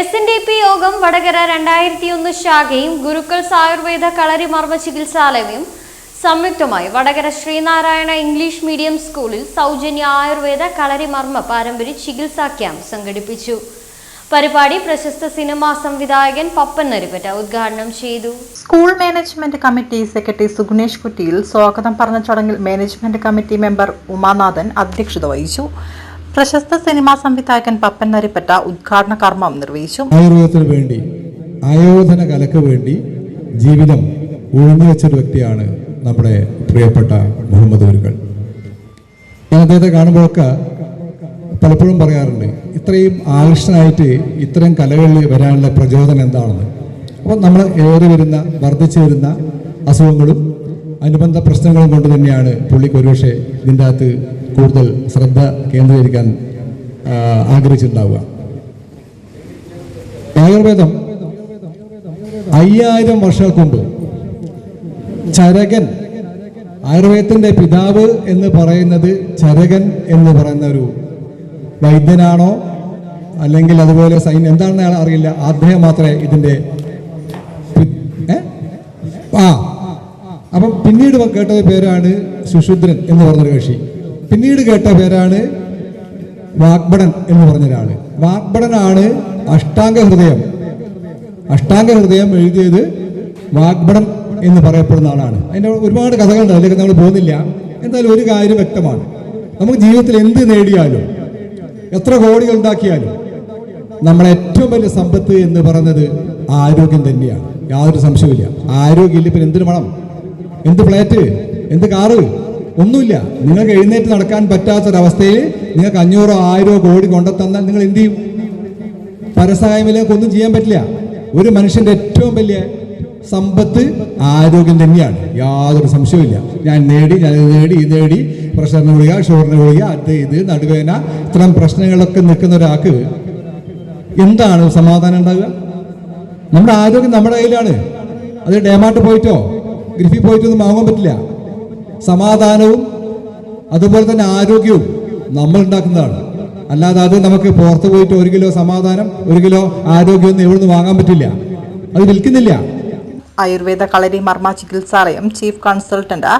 S N D P യോഗം വടകര രണ്ടായിരത്തി ഒന്ന് ശാഖയും ഗുരുക്കൾ ആയുർവേദ കളരി മർമ്മ ചികിത്സാലയവും സംയുക്തമായി വടകര ശ്രീനാരായണ ഇംഗ്ലീഷ് മീഡിയം സ്കൂളിൽ സൗജന്യ ആയുർവേദ കളരി മർമ്മ പാരമ്പര്യ ചികിത്സാ ക്യാമ്പ് സംഘടിപ്പിച്ചു. പരിപാടി പ്രശസ്ത സിനിമാ സംവിധായകൻ പപ്പൻ നരിപ്പറ്റ ഉദ്ഘാടനം ചെയ്തു. School management committee secretary Sugunesh Kuttiyil സ്വാഗതം പറഞ്ഞ ചടങ്ങിൽ മാനേജ്മെന്റ് കമ്മിറ്റി മെമ്പർ ഉമാനാഥൻ അധ്യക്ഷത വഹിച്ചു. പ്രശസ്ത സിനിമാ സംവിധായകൻ പപ്പൻ നരിപ്പറ്റ ഉദ്ഘാടന കർമ്മം നിർവഹിച്ചു. ആയുർവേദത്തിന് വേണ്ടി ആയോധന കലക്ക് വേണ്ടി ജീവിതം ഒഴിഞ്ഞു വെച്ചൊരു വ്യക്തിയാണ് നമ്മുടെ പ്രിയപ്പെട്ട മുഹമ്മദ് ഒരുകൾ ഞാൻ അദ്ദേഹത്തെ കാണുമ്പോഴൊക്കെ പലപ്പോഴും പറയാറുണ്ട് ഇത്രയും ആകർഷണമായിട്ട് ഇത്തരം കലകളിൽ വരാനുള്ള പ്രചോദനം എന്താണെന്ന്. അപ്പോൾ നമ്മൾ ഏറി വരുന്ന വർദ്ധിച്ചു വരുന്ന അസുഖങ്ങളും അനുബന്ധ പ്രശ്നങ്ങളും കൊണ്ട് തന്നെയാണ് പുള്ളിക്ക് ഒരുപക്ഷെ ഇതിന്റെ അകത്ത് കൂടുതൽ ശ്രദ്ധ കേന്ദ്രീകരിക്കാൻ ആഗ്രഹിച്ചിട്ടുണ്ടാവുക. ആയുർവേദം. അയ്യായിരം വർഷങ്ങൾക്ക് കൊണ്ട് ചരകൻ ആയുർവേദത്തിന്റെ പിതാവ് എന്ന് പറയുന്നത് ചരകൻ എന്ന് പറയുന്ന ഒരു വൈദ്യനാണോ? അല്ലെങ്കിൽ അതുപോലെ സൈന്യം എന്താണെന്ന് അറിയില്ല. അദ്ദേഹം മാത്രമേ ഇതിന്റെ ആ അപ്പം പിന്നീട് കേട്ട പേരാണ് സുശുദ്രൻ എന്ന് പറഞ്ഞൊരു കക്ഷി. പിന്നീട് കേട്ട പേരാണ് വാഗ്ബടൻ എന്ന് പറഞ്ഞ ഒരാൾ വാഗ്ബടനാണ് അഷ്ടാംഗ ഹൃദയം. അഷ്ടാംഗ ഹൃദയം എഴുതിയത് വാഗ്ബടൻ എന്ന് പറയപ്പെടുന്ന ആളാണ്. അതിന്റെ ഒരുപാട് കഥകളുണ്ട് അതിലേക്ക് നമ്മൾ പോകുന്നില്ല. എന്തായാലും ഒരു കാര്യം വ്യക്തമാണ്. നമുക്ക് ജീവിതത്തിൽ എന്ത് നേടിയാലും എത്ര കോടികൾ ഉണ്ടാക്കിയാലും നമ്മളെ ഏറ്റവും വലിയ സമ്പത്ത് എന്ന് പറയുന്നത് ആരോഗ്യം തന്നെയാണ്. യാതൊരു സംശയമില്ല ആരോഗ്യമില്ല പിന്നെ എന്തിനു വേണം? എന്ത് ഫ്ലാറ്റ് എന്ത് കാറ്? ഒന്നുമില്ല. നിങ്ങൾക്ക് എഴുന്നേറ്റ് നടക്കാൻ പറ്റാത്തൊരവസ്ഥയിൽ നിങ്ങൾക്ക് അഞ്ഞൂറോ ആയിരോ കോടി കൊണ്ടെത്തന്നാൽ നിങ്ങൾ എന്ത് ചെയ്യും? പരസഹായമില്ലെങ്കിൽ ഒന്നും ചെയ്യാൻ പറ്റില്ല. ഒരു മനുഷ്യന്റെ ഏറ്റവും വലിയ സമ്പത്ത് ആരോഗ്യം തന്നെയാണ്. യാതൊരു സംശയവുമില്ല. ഞാൻ നേടി ഞാൻ നേടി ഇത് നേടി പ്രഷറിന് ഗുളിക ഷുഗറിന് ഗുളിക അത് ഇത് നടുവേന ഇത്തരം പ്രശ്നങ്ങളൊക്കെ നിൽക്കുന്ന ഒരാൾക്ക് എന്താണ് സമാധാനം ഉണ്ടാകുക നമ്മുടെ ആരോഗ്യം നമ്മുടെ കയ്യിലാണ്. അത് ഡേമാട്ട് പോയിട്ടോ? ഗ്രിഫി പോയിട്ട് ഒന്നും വാങ്ങാൻ പറ്റില്ല. സമാധാനവും അതുപോലെ തന്നെ ആരോഗ്യവും നമ്മൾ ഉണ്ടാക്കുന്നതാണ്. അല്ലാതെ അത് നമുക്ക് പുറത്ത് പോയിട്ട് ഒരു കിലോ സമാധാനം ഒരു കിലോ ആരോഗ്യമൊന്നും എവിടെ നിന്ന് വാങ്ങാൻ പറ്റില്ല. അത് വിൽക്കുന്നില്ല. ആയുർവേദ കളരി മർമ്മ ചികിത്സാലയം ചീഫ് കൺസൾട്ടന്റ്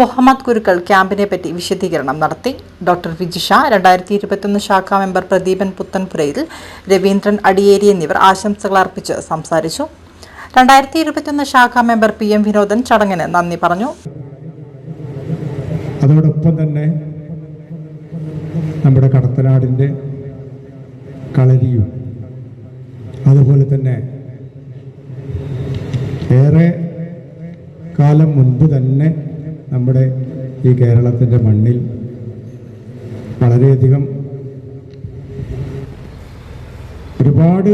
മുഹമ്മദ് കുരുക്കൾ ക്യാമ്പിനെ പറ്റി വിശദീകരണം നടത്തി. ഡോക്ടർ വിജിഷ രണ്ടായിരത്തി ഇരുപത്തൊന്ന് ശാഖാ മെമ്പർ പ്രദീപൻ പുത്തൻപുരയിൽ രവീന്ദ്രൻ അടിയേരി എന്നിവർ ആശംസകൾ അർപ്പിച്ച് സംസാരിച്ചു. രണ്ടായിരത്തി ഇരുപത്തിയൊന്ന് ശാഖാ മെമ്പർ പി എം വിനോദൻ ചടങ്ങിന് നന്ദി പറഞ്ഞു. അതോടൊപ്പം തന്നെ നമ്മുടെ കടത്തനാടിന്റെ കളരിയും അതുപോലെ തന്നെ ഏറെ കാലം മുൻപ് തന്നെ നമ്മുടെ ഈ കേരളത്തിന്റെ മണ്ണിൽ വളരെയധികം ഒരുപാട്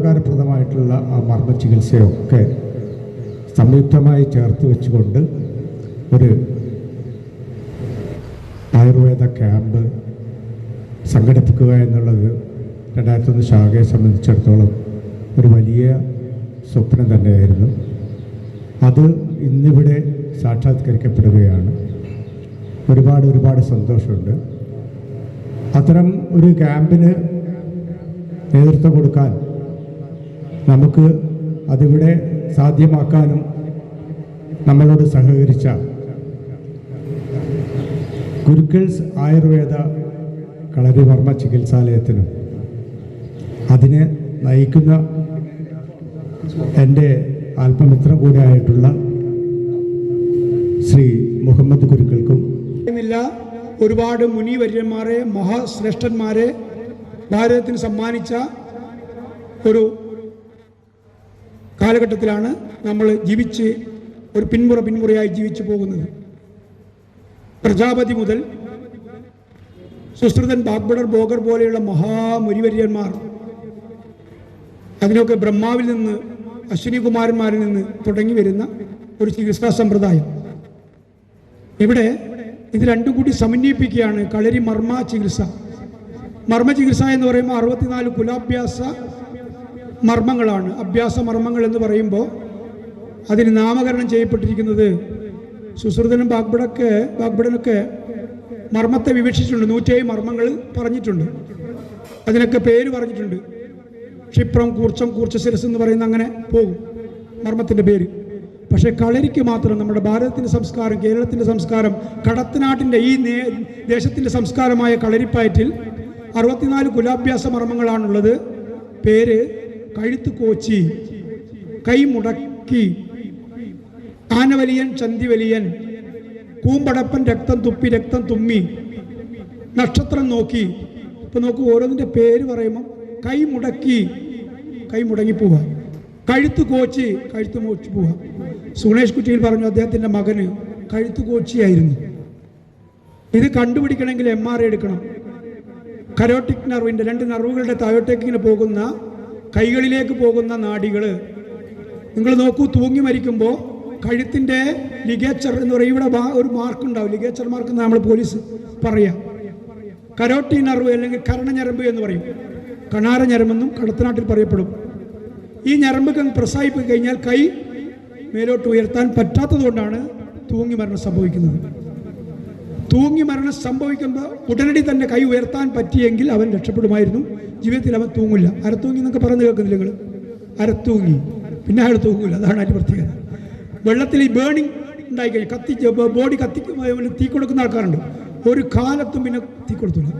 ഉപകാരപ്രദമായിട്ടുള്ള ആ മർമ്മ ചികിത്സയൊക്കെ സംയുക്തമായി ചേർത്ത് വെച്ചുകൊണ്ട് ഒരു ആയുർവേദ ക്യാമ്പ് സംഘടിപ്പിക്കുക എന്നുള്ളത് രണ്ടായിരത്തൊന്ന് ശാഖയെ സംബന്ധിച്ചിടത്തോളം ഒരു വലിയ സ്വപ്നം തന്നെയായിരുന്നു. അത് ഇന്നിവിടെ സാക്ഷാത്കരിക്കപ്പെടുകയാണ്. ഒരുപാട് ഒരുപാട് സന്തോഷമുണ്ട്. അത്തരം ഒരു ക്യാമ്പിന് നേതൃത്വം കൊടുക്കാൻ നമുക്ക് അതിവിടെ സാധ്യമാക്കാനും നമ്മളോട് സഹകരിച്ച ഗുരുക്കൾസ് ആയുർവേദ കളരിവർമ്മ ചികിത്സാലയത്തിനും അതിനെ നയിക്കുന്ന എന്റെ ആത്മമിത്രം കൂടെ ആയിട്ടുള്ള ശ്രീ മുഹമ്മദ് ഗുരുക്കൾക്കും ഒരുപാട് മുനിവര്യന്മാരെ മഹാശ്രേഷ്ഠന്മാരെ ഭാരതത്തിന് സമ്മാനിച്ച ഒരു കാലഘട്ടത്തിലാണ് നമ്മൾ ജീവിച്ച് ഒരു പിന്മുറ പിന്മുറയായി ജീവിച്ചു പോകുന്നത്. പ്രജാപതി മുതൽ സുശ്രുതൻ ബാഗ്ബഡർ ബോഗർ പോലെയുള്ള മഹാമുരിവര്യന്മാർ അതിനൊക്കെ ബ്രഹ്മാവിൽ നിന്ന് അശ്വിനി കുമാരന്മാരിൽ നിന്ന് തുടങ്ങി വരുന്ന ഒരു ചികിത്സാ സമ്പ്രദായം. ഇവിടെ ഇത് രണ്ടും കൂടി സമന്വയിപ്പിക്കുകയാണ് കളരി മർമ്മ ചികിത്സ. മർമ്മ ചികിത്സ എന്ന് പറയുമ്പോൾ അറുപത്തിനാല് കുലാഭ്യാസ മർമ്മങ്ങളാണ്. അഭ്യാസ മർമ്മങ്ങൾ എന്ന് പറയുമ്പോൾ അതിന് നാമകരണം ചെയ്യപ്പെട്ടിരിക്കുന്നത് സുശ്രുതനും ബാഗ്ബടൊക്കെ ബാഗ്ബടനൊക്കെ മർമ്മത്തെ വിവക്ഷിച്ചിട്ടുണ്ട്. നൂറ്റേഴ് മർമ്മങ്ങൾ പറഞ്ഞിട്ടുണ്ട്. അതിനൊക്കെ പേര് പറഞ്ഞിട്ടുണ്ട്. ക്ഷിപ്രം കൂർച്ചം കൂർച്ച ശിരസ് എന്ന് പറയുന്ന അങ്ങനെ പോകും മർമ്മത്തിന്റെ പേര്. പക്ഷേ കളരിക്ക് മാത്രം നമ്മുടെ ഭാരതത്തിന്റെ സംസ്കാരം കേരളത്തിന്റെ സംസ്കാരം കടത്തനാട്ടിന്റെ ഈ ദേശത്തിന്റെ സംസ്കാരമായ കളരിപ്പയറ്റിൽ അറുപത്തിനാല് കുലാഭ്യാസ മർമ്മങ്ങളാണുള്ളത്. പേര് കഴുത്ത് കോച്ചി കൈമുടക്കി ആനവലിയൻ ചന്തിവലിയൻ കൂമ്പടപ്പൻ രക്തം തുപ്പി രക്തം തുമ്മി നക്ഷത്രം നോക്കി. ഇപ്പൊ നോക്കൂ ഓരോന്നിന്റെ പേര് പറയുമ്പോൾ കൈ മുടക്കി കൈ മുടങ്ങി പോവുക കഴുത്ത് കോച്ചി കഴുത്ത് മോച്ച് പോവുക സുണേഷ് കുറ്റിയിൽ പറഞ്ഞു അദ്ദേഹത്തിന്റെ മകന് കഴുത്ത് കോച്ചിയായിരുന്നു. ഇത് കണ്ടുപിടിക്കണമെങ്കിൽ എം ആർ എടുക്കണം. കരോട്ടിക് നർവിന്റെ രണ്ട് നെർവുകളുടെ താഴോട്ടേക്ക് പോകുന്ന കൈകളിലേക്ക് പോകുന്ന നാടികൾ നിങ്ങൾ നോക്കൂ തൂങ്ങി മരിക്കുമ്പോൾ കഴുത്തിന്റെ ലിഗേച്ചർ എന്ന് പറയും. ഇവിടെ ഒരു മാർക്ക് ഉണ്ടാവും. ലിഗേച്ചർ മാർക്ക് എന്ന് നമ്മൾ പോലീസ് പറയാം. കരോട്ടി നറവ് അല്ലെങ്കിൽ കരണഞരമ്പ് എന്ന് പറയും. കണാര ഞരമ്പെന്നും കടത്തനാട്ടിൽ പറയപ്പെടും. ഈ ഞരമ്പ് പ്രസായി പോയി കഴിഞ്ഞാൽ കൈ മേലോട്ട് ഉയർത്താൻ പറ്റാത്തതുകൊണ്ടാണ് തൂങ്ങി മരണം സംഭവിക്കുന്നത്. തൂങ്ങി മരണം സംഭവിക്കുമ്പോൾ ഉടനടി തന്നെ കൈ ഉയർത്താൻ പറ്റിയെങ്കിൽ അവൻ രക്ഷപ്പെടുമായിരുന്നു. ജീവിതത്തിൽ അവൻ തൂങ്ങില്ല. അരത്തൂങ്ങി എന്നൊക്കെ പറഞ്ഞു കേൾക്കുന്നില്ല നിങ്ങൾ? അരത്തൂങ്ങി. പിന്നെ അയാൾ തൂങ്ങില്ല അതാണ് അതിന്റെ പ്രത്യേകത. വെള്ളത്തിൽ ഈ ബേണിംഗ് ഉണ്ടായി കഴിഞ്ഞാൽ കത്തി ബോഡി കത്തിക്കുമ്പോൾ തീ കൊടുക്കുന്ന ആൾക്കാരുണ്ട്. ഒരു കാലത്തും പിന്നെ തീ കൊടുത്തില്ല.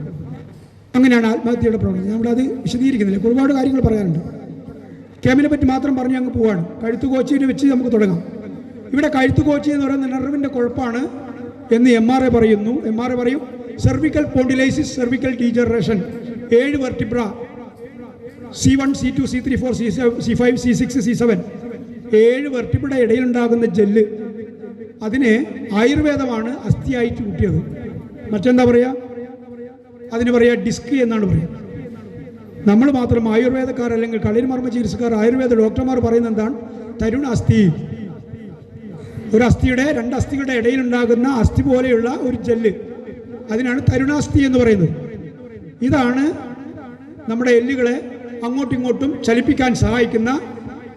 അങ്ങനെയാണ് ആത്മഹത്യയുടെ പ്രവണത. അത് വിശദീകരിക്കുന്നില്ല. ഒരുപാട് കാര്യങ്ങൾ പറയാനുണ്ട്. കേമിനെ പറ്റി മാത്രം പറഞ്ഞ് അങ്ങ് പോവാണ്. കഴുത്ത് കോച്ചിനെ വെച്ച് നമുക്ക് തുടങ്ങാം. ഇവിടെ കഴുത്ത് കോച്ചി എന്ന് പറയുന്ന നെർവിന്റെ കുഴപ്പമാണ് എന്ന് എം ആർ എ പറയുന്നു. എം ആർ എ പറയും സെർവിക്കൽ പോണ്ടിലൈസിസ് സെർവിക്കൽ ഡീജനറേഷൻ ഏഴ് vertebra C one C two C three four C C five C six C seven ഏഴ് വെർട്ടിബ്ര ഇടയിലുണ്ടാകുന്ന ജെല്ല്. അതിനെ ആയുർവേദമാണ് അസ്ഥിയായിട്ട് ചൂട്ടിയത് മറ്റെന്താ പറയുക അതിന് പറയുക ഡിസ്ക് എന്നാണ് പറയുക നമ്മൾ മാത്രം ആയുർവേദക്കാർ അല്ലെങ്കിൽ കളിയന്മാർമ്മ ചികിത്സക്കാർ ആയുർവേദ ഡോക്ടർമാർ പറയുന്നത് എന്താണ്? തരുണ അസ്ഥി ഒരു അസ്ഥിയുടെ രണ്ട് അസ്ഥികളുടെ ഇടയിലുണ്ടാകുന്ന അസ്ഥി പോലെയുള്ള ഒരു ജെല്ല്. അതിനാണ് തരുണാസ്ഥി എന്ന് പറയുന്നത്. ഇതാണ് നമ്മുടെ എല്ലുകളെ അങ്ങോട്ടും ഇങ്ങോട്ടും ചലിപ്പിക്കാൻ സഹായിക്കുന്ന